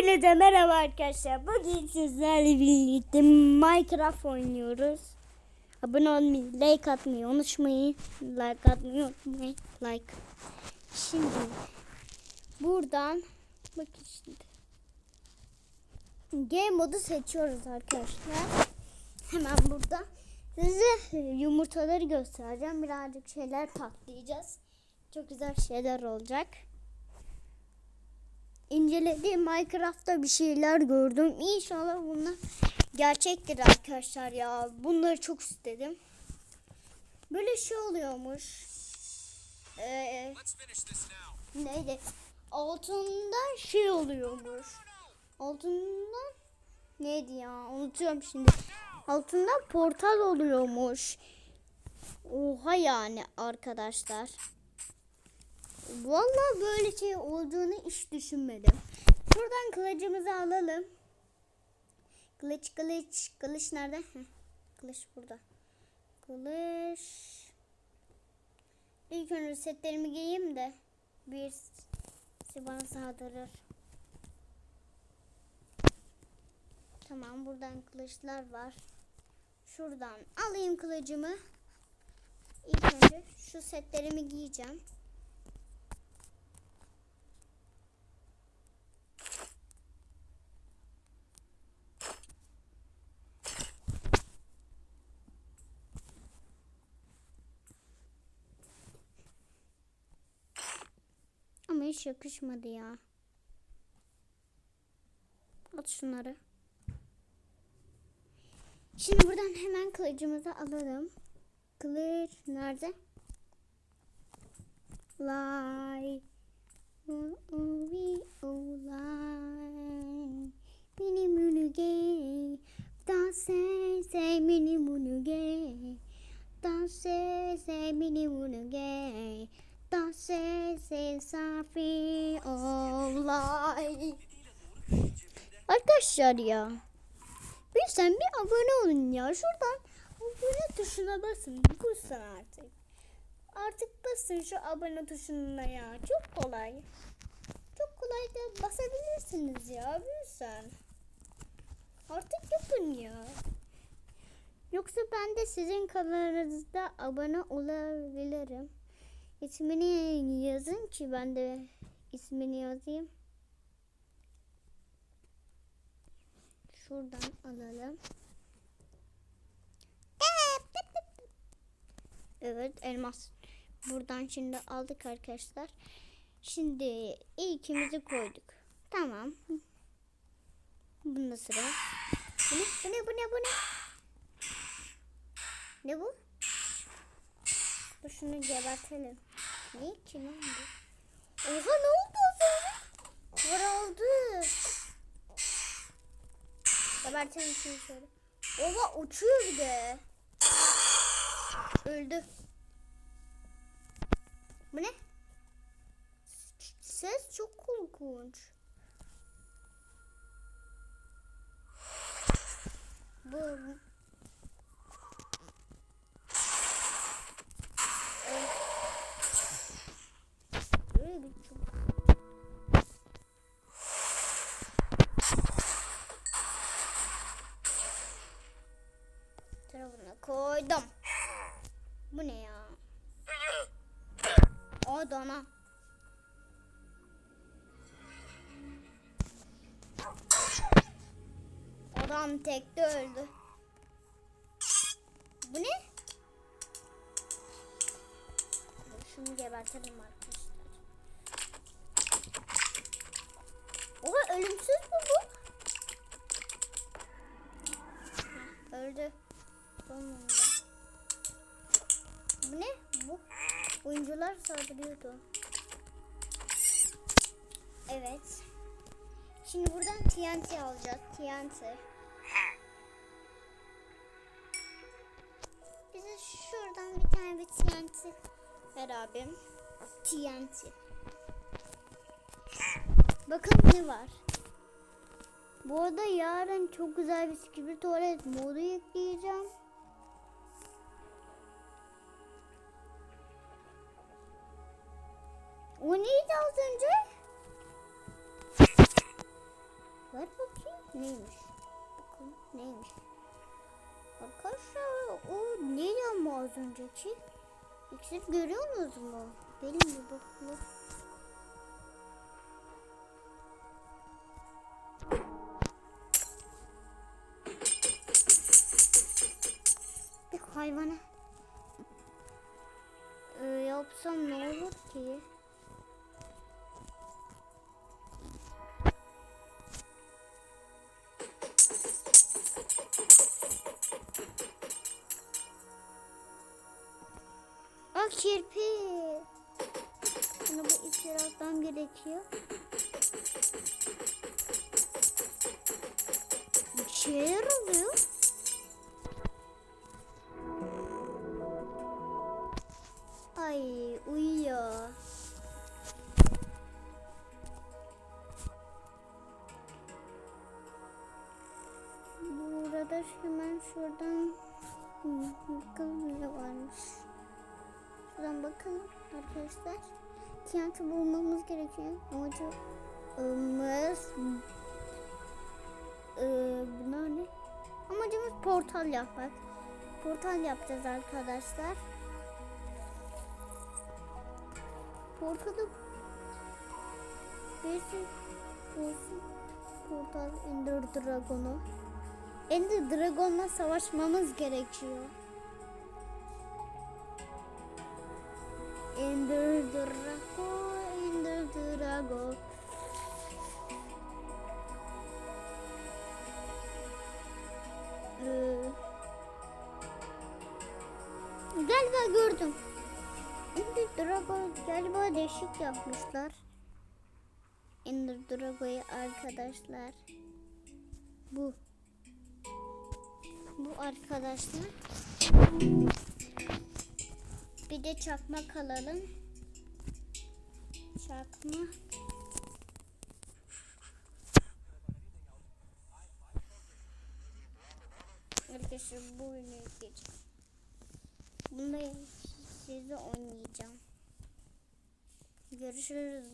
Hepinize merhaba arkadaşlar. Bugün sizlerle birlikte Minecraft oynuyoruz. Abone olmayı, like atmayı unutmayın. Like atmayı unutmayın. Like. Şimdi buradan bakın şimdi. Game modu seçiyoruz arkadaşlar. Hemen burada size yumurtaları göstereceğim. Birazcık şeyler patlayacağız. Çok güzel şeyler olacak incelediğim Minecraft'ta bir şeyler gördüm. İnşallah bunlar gerçektir arkadaşlar ya. Bunları çok istedim. Böyle şey oluyormuş. Ee, neydi? Altından şey oluyormuş. Altından neydi ya? Unutuyorum şimdi. Altından portal oluyormuş. Oha yani arkadaşlar. Vallahi böyle şey olduğunu hiç düşünmedim. Şuradan kılıcımızı alalım. Kılıç kılıç kılıç nerede? Heh, kılıç burada. Kılıç. İlk önce setlerimi giyeyim de birisi bana saldırır. Tamam buradan kılıçlar var. Şuradan alayım kılıcımı. İlk önce şu setlerimi giyeceğim. Ama yakışmadı ya. At şunları. Şimdi buradan hemen kılıcımızı alalım. Kılıç nerede? Lay. Mini munuge Danse se mini munuge Danse se mini munuge Danse se safi olay. Arkadaşlar ya sen bir abone olun ya. Şuradan abone tuşuna basın. Basın artık. Artık basın şu abone tuşuna ya. Çok kolay. Çok kolay da basabilirsiniz ya lütfen artık yapın ya. Yoksa ben de sizin kanalınızda abone olabilirim ismini yazın ki ben de ismini yazayım şuradan alalım Evet elmas. Buradan şimdi aldık arkadaşlar. Şimdi ilkimizi koyduk. Tamam. Bunda sıra. Bu ne? Bu ne? Bu ne? Bu ne? Ne bu? Dur şunu gebertelim. Ne ki lan bu? Oha ne oldu az önce? Kar oldu. Gebertelim şunu şöyle. Oha uçuyor bir de. Öldü. Bu ne? Ses çok korkunç. Adam tekte öldü. Bu ne? Şunu gebertelim arkadaşlar. Oha ölümsüz mü bu? Heh, öldü. Sonunda. Bu ne? Bu oyuncular saldırıyordu. Evet. Şimdi buradan TNT alacağız. TNT. Bize şuradan bir tane bir TNT ver abim. TNT. Bakın ne var. Bu arada yarın çok güzel bir skibir tuvalet modu yükleyeceğim. O neydi az önce? Neymiş? Bakın neymiş? Arkadaşlar o neydi ama az önceki? İksir görüyorsunuz mu? Benim bir bakalım. Bir hayvana ee, yapsam ne olur ki? Kirpi. Bunu bu içeri atmam gerekiyor. Bir şeyler oluyor. Ay uyuyor. Burada hemen şuradan hmm, bakalım ne varmış. Şuradan bakalım arkadaşlar. TNT bulmamız gerekiyor. Amacımız ee, bunlar ne? Amacımız portal yapmak. Portal yapacağız arkadaşlar. Portalı birisi bulsun. Portal Ender Dragon'u. Ender Dragon'la savaşmamız gerekiyor. Ender Drago, Ender Drago. Ee, galiba gördüm. Ender Drago galiba değişik yapmışlar. Ender Drago'yu arkadaşlar. Bu. Bu arkadaşlar. Bir de çakmak alalım. Çakmak. Arkadaşlar bu oyunu yükleyeceğim. Bunda sizi oynayacağım. Görüşürüz.